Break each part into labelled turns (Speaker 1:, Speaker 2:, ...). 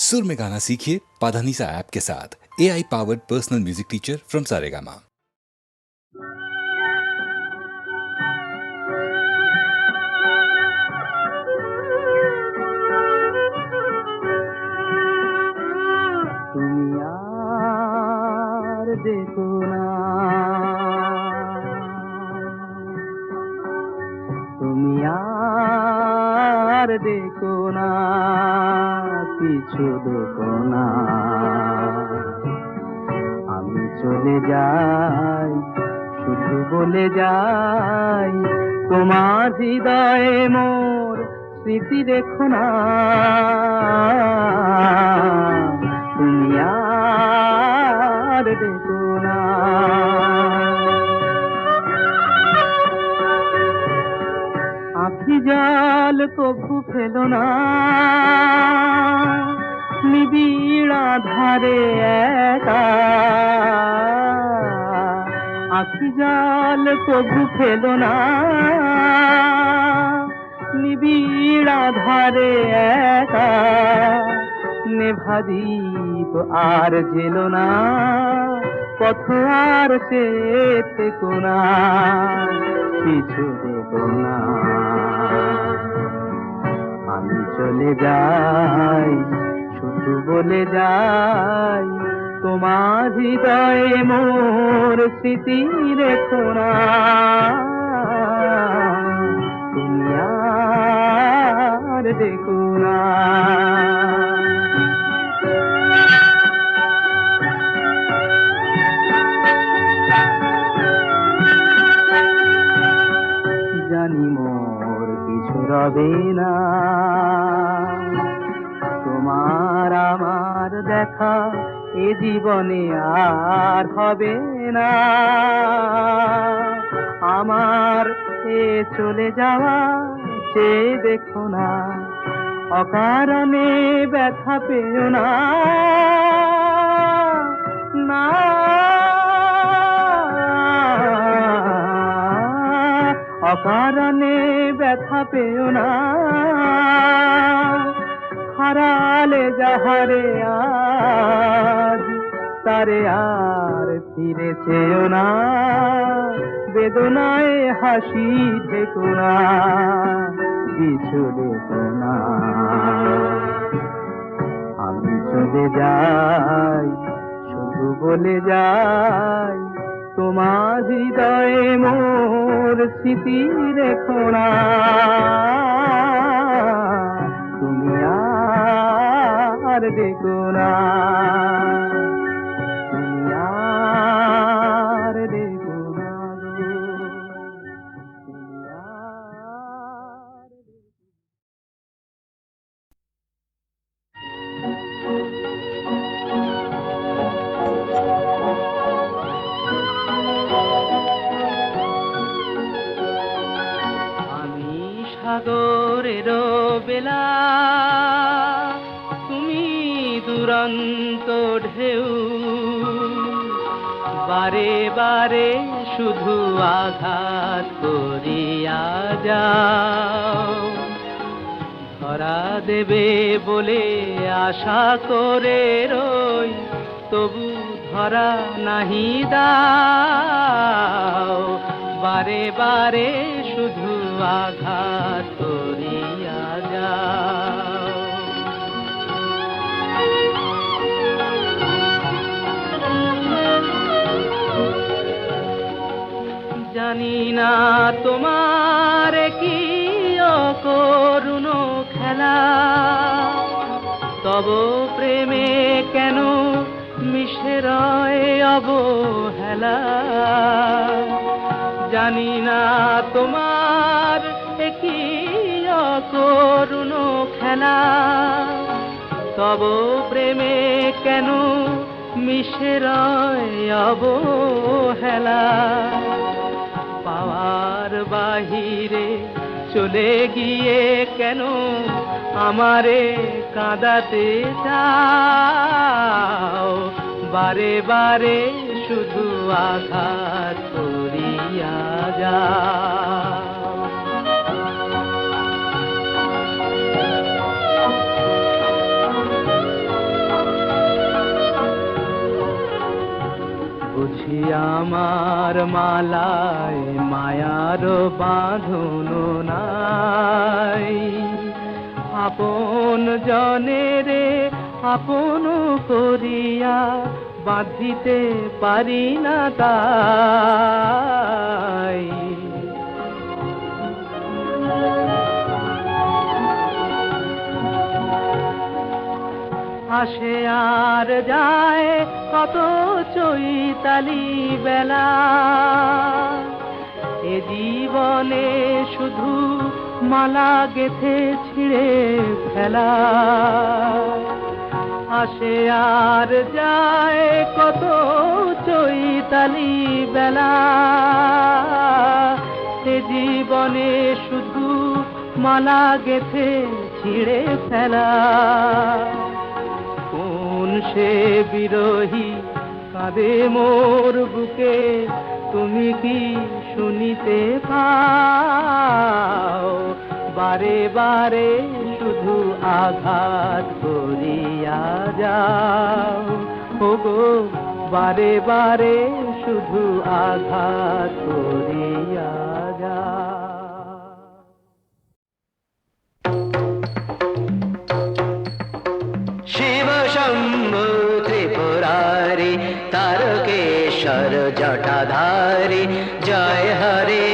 Speaker 1: सुर में गाना सीखिए पाधानीसा ऐप के साथ। A I powered personal music teacher from Saregama
Speaker 2: देखो ना। तुम यार देखो ना। না দেখো না আমি চলে যাই, শুধু বলে যাই, তোমার হৃদয়ে মোর স্মৃতি দেখো না। তুমি আর দেখো না। আখি জল কভু ফেলো না। নিবিড় ধারে একা। আখি জল কভু ফেলো না। নিবিড় ধারে একা। নেভাদীপ আর জেলো না। পথ আর চেতে কোনা। কিছু দেবো না। আমি চলে যাই শুধু বলে যাই তোমার হৃদয়ে মোর স্মৃতি রেখো না। দেখো না। দেখা এ জীবনে আর হবে না। আমার এ চলে যাওয়া চেয়ে দেখো না। অকারণে ব্যথা পেও না। না। অকারণে ব্যথা পেও না। হারালে যাহারে আজ তারে আর ফিরে চেও না। বেদনায় হাসি থেকো না কিছু দেখো না। আমি চলে যাই, শুধু বলে যাই, তোমার হৃদয়ে মোর স্মৃতি রেখো না। সাগরের বেলা। তুমি দুরন্ত ঢেউ। বারে বারে শুধু আঘাত করিয়া যাও। ধরা দেবে বলে আশা করে রই, তবু ধরা নাহি দাও। বারে বারে শুধু আঘাত অবহেলা জানি না তোমার কি করুণ খেলা। তব প্রেমে কেন মিশে অবহেলা? পাওয়ার বাহিরে চলে গিয়ে কেন আমারে কাঁদাতে চাও? বারে বারে শুধু আঘাত করিয়া যা বুঝি আমার মালায় মায়ার বাঁধন নাই। আপন জনে রে আপন করিয়া বাঁধিতে পারি না তাই। আসে আর যায় কত চৈতালি বেলা। এ জীবনে শুধু মালা গেথে ছিঁড়ে ফেলা। আসে আর যায় কত চৈতালি বেলা। সে জীবনে শুধু মালা গেথে ছিঁড়ে ফেলা। কোন সে বিরোহী কাঁদে মোর বুকে, তুমি কি শুনিতে পাও? বারে বারে শুধু আঘাত করিয়া যাও। ওগো, বারে বারে শুধু আঘাত করিয়া যাও।
Speaker 3: শিব শম্ভু ত্রিপুরারি, তারকেশ্বর জটাধারি, জয় হরে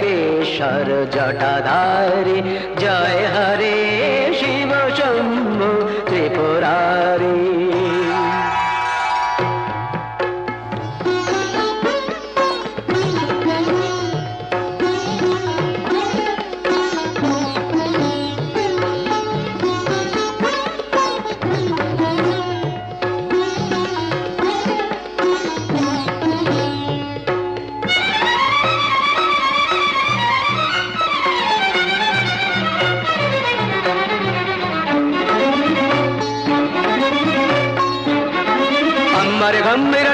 Speaker 3: তারকেশ্বর জটাধারী জয় হরে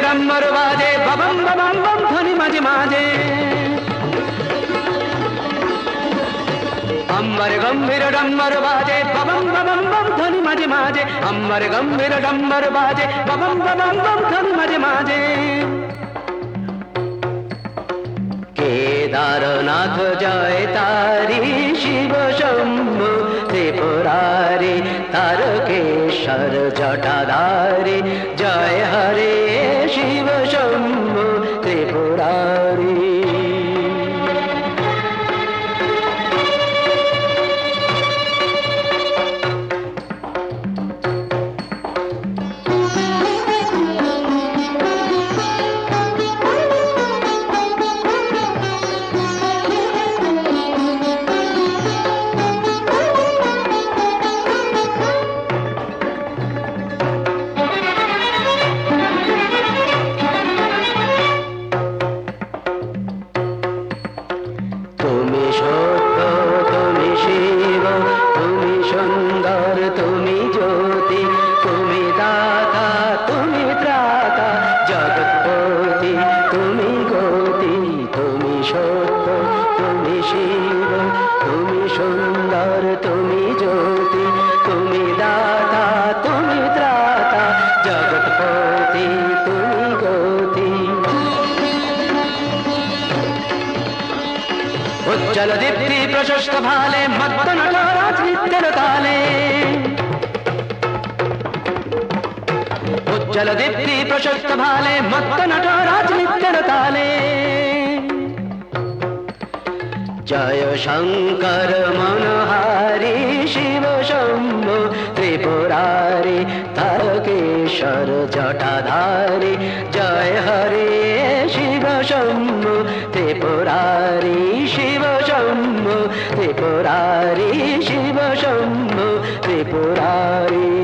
Speaker 3: ডম্বর বাজে বাবাম বাবাম বম ধ্বনি মাঝে মাঝে। আম্বার গম্ভীর ডম্বর বাজে বাবাম বাবাম বম ধ্বনি মাঝে মাঝে। আম্বার গম্ভীর ডম্বর বাজে বাবাম বাবাম বম ধ্বনি মাঝে মাঝে। কেদারনাথ জয় তারি শিব শম্ভু, ত্রিপুরারি তারকেশ্বর জটাধারে জয় হরে শিব শম্ভু দীপ্তি প্রশস্ত ভালে, মত্ত নটরাজ নৃত্যের তালে। জয় শঙ্কর মনোহারি শিব শম্ভু, ত্রিপুরারি তারকেশ্বর জটাধারি। জয় হরে শিব শম্ভু, ত্রিপুরারি শিব শম্ভু, ত্রিপুরারি শিব শম্ভু, ত্রিপুরারি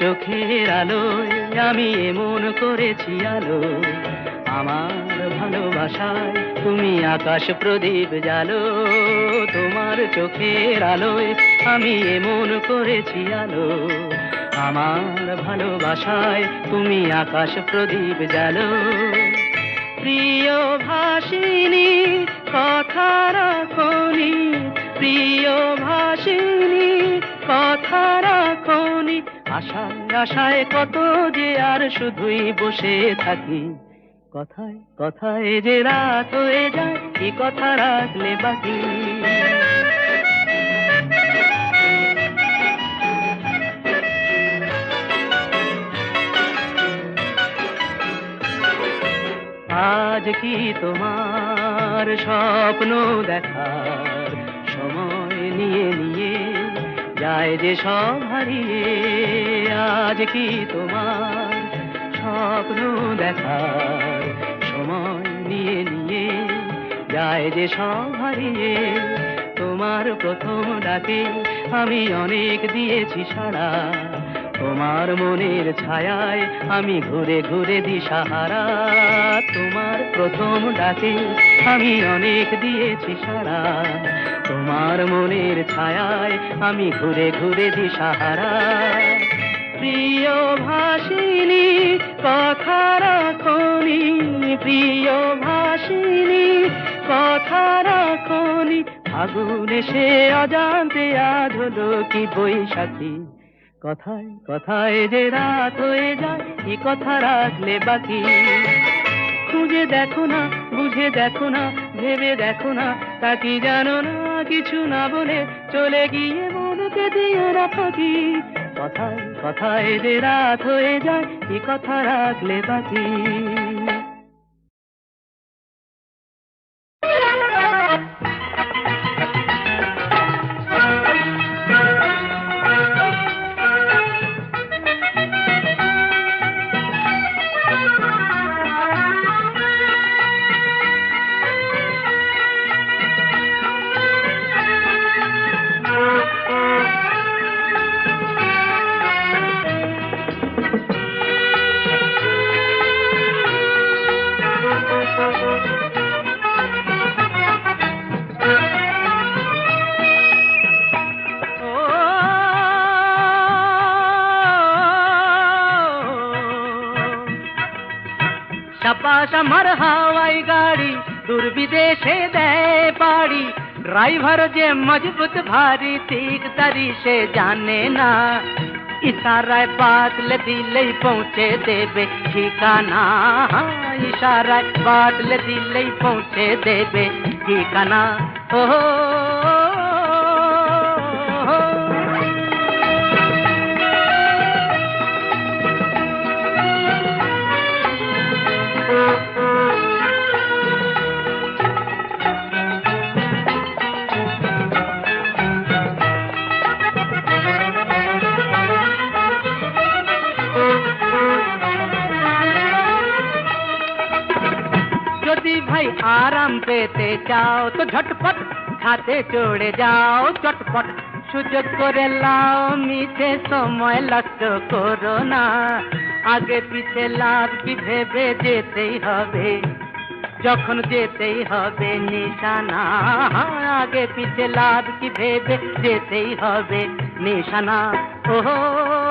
Speaker 2: চোখের আলোয় আমি এমন করেছি আলো। আমার ভালোবাসায় তুমি আকাশ প্রদীপ জালো তোমার চোখের আলোয় আমি এমন করেছি আলো। আমার ভালোবাসায় তুমি আকাশ প্রদীপ জালো প্রিয় ভাসিনী, কথা রাখনি। প্রিয় ভাসিনী, কথা রাখনি। আশায় আশায় কত যে আর শুধুই বসে থাকি। কথায় কথায় যে রাত হয়ে যায়, কি কথা রাখলে বাকি? আজ কি তোমার স্বপ্ন দেখার সময় নিয়ে নিয়ে যায় যে সব হারিয়ে, আজ কি তোমার স্বপ্ন দেখার সময় নিয়ে নিয়ে? যায় যে সব হারিয়ে, তোমার প্রথম ডাকে আমি অনেক দিয়েছি সারা তোমার মনের ছায়ায় আমি ঘুরে ঘুরে দিশাহারা। তোমার প্রথম ডাকে আমি অনেক দিয়েছি সারা। তোমার মনের ছায়ায় আমি ঘুরে ঘুরে দিশাহারা প্রিয় ভাসিনী, কথা রাখনি, প্রিয় ভাসিনী, কথা রাখনি। আগুন সে অজান্তে আজ হলো কি বৈশাখী। কথায় কথায় যে রাত হয়ে যায়, কি কথা রাখলে বাকি? খুঁজে দেখো না বুঝে দেখো না, ভেবে দেখো না, তা কি জানো না, কিছু না বলে চলে গিয়ে মনকে দিয়ে না ফাঁকি কথায় কথায় যে রাত হয়ে যায় কি কথা রাখলে বাকি সাবাস আমার হাওয়াই গাড়ি দূর বিদেশে দেয় পাড়ি। ড্রাইভার যে মজবুত ভারী ঠিক তারি সে জানে না। ইশারায় বাতলে দিলেই পৌঁছে দেবে, ঠিকানা ইশারায় বাতলে দিলেই পৌঁছে দেবে, ঠিকানা। ও আরাম পেতে চাও তো ঝটপট খাতে চড়ে যাও চটপট সুযোগ করে লাও মিছে সময় নষ্ট করো না আগে পিছে লাভ কি ভেবে যেতেই হবে যখন যেতেই হবে নিশানা আগে পিছে লাভ কি ভেবে যেতেই হবে নিশানা ওহো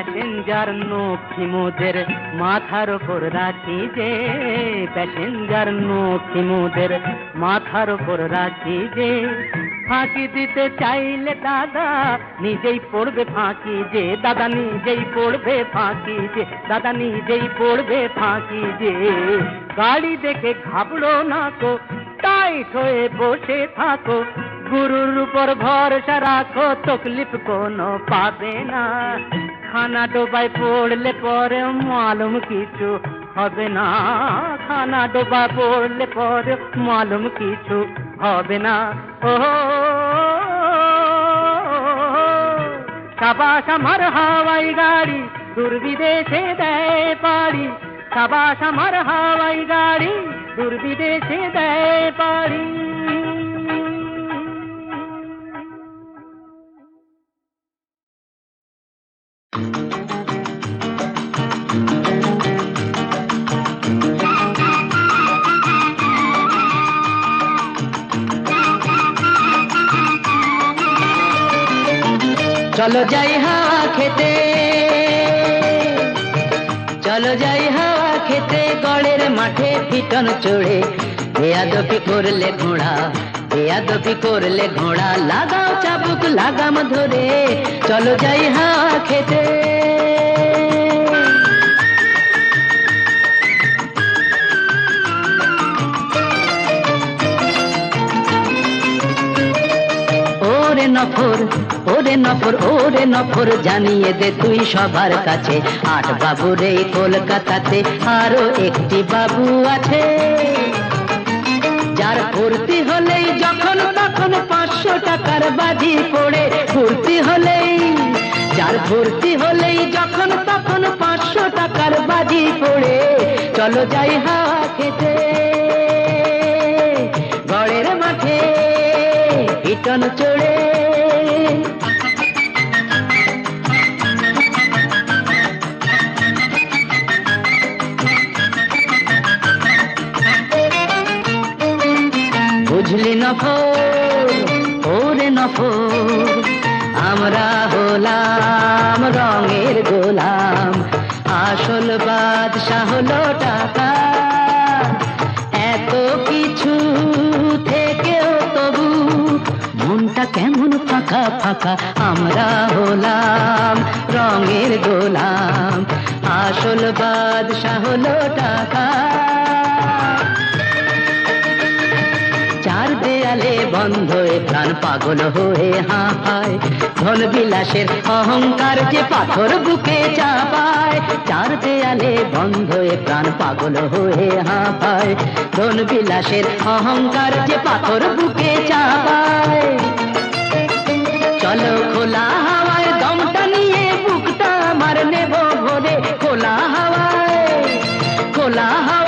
Speaker 2: প্যাসেঞ্জার নক্ষী মোদের মাথার ওপর রাখি যে। প্যাসেঞ্জার নক্ষী মাথার ওপর রাখি যে। ফাঁকি দিতে চাইলে দাদা নিজেই পড়বে ফাঁকি যে। দাদা নিজেই পড়বে ফাঁকি যে। দাদা নিজেই পড়বে ফাঁকি যে। গাড়ি দেখে ঘাবড়ো না তো তাই
Speaker 3: হয়ে বসে থাকো। গুরুর উপর ভরসা রাখো, তকলিফ কোনো পাবে না। খানা ডোবায় পড়লে পরে মালুম কিছু হবে না। খানা ডোবা পড়লে পরে মালুম কিছু হবে না। ও, সাবাস আমার হাওয়াই গাড়ি দূর বিদেশে দেয় পাড়ি। সাবাস আমার হাওয়াই গাড়ি দূর বিদেশে দেয় পাড়ি।
Speaker 2: চলো যাই হাওয়া খেতে। চলো যাই হাওয়া খেতে, গড়ের মাঠে পিটন চড়ে। বেয়াদপি করলে ঘোড়া বেয়াদপি করলে ঘোড়া? লাগাও চাবুক, লাগাম ধরে। চলো যাই হাওয়া খেতে। নফর ওরে নফর ওরে নফর, জানিয়ে দে তুই সবার কাছে। আট বাবুর এই কলকাতাতে আরও একটি বাবু আছে। যার ফুর্তি হলেই যখন তখন পাঁচশো টাকার বাজি পড়ে। ফুর্তি হলেই, যার ফুর্তি হলেই যখন তখন পাঁচশো টাকার বাজি পড়ে। চলো যাই হাওয়া খেতে গড়ের মাঠে পিটন চড়ে নফর, ওরে নফর। আমরা হলাম রঙের গোলাম, আসল বাদশাহ হলো টাকা এত কিছু থেকেও তবু মনটা কেমন ফাঁকা ফাঁকা। আমরা হলাম রঙের গোলাম, আসল বাদশাহ হলো টাকা দেয়ালে বন্ধ প্রাণ পাগল হয়ে হাঁপায় ধন বিলাসের অহংকার যে পাথর বুকে চাপায়। চার দেয়ালে বন্ধ প্রাণ পাগল হয়ে হাঁপায় ধন বিলাসের অহংকার যে পাথর বুকে চাপায়। চলো খোলা হাওয়ায়, দমটা নিয়ে বুকটা নেব খোলা হাওয়ায় খোলা হাওয়ায়।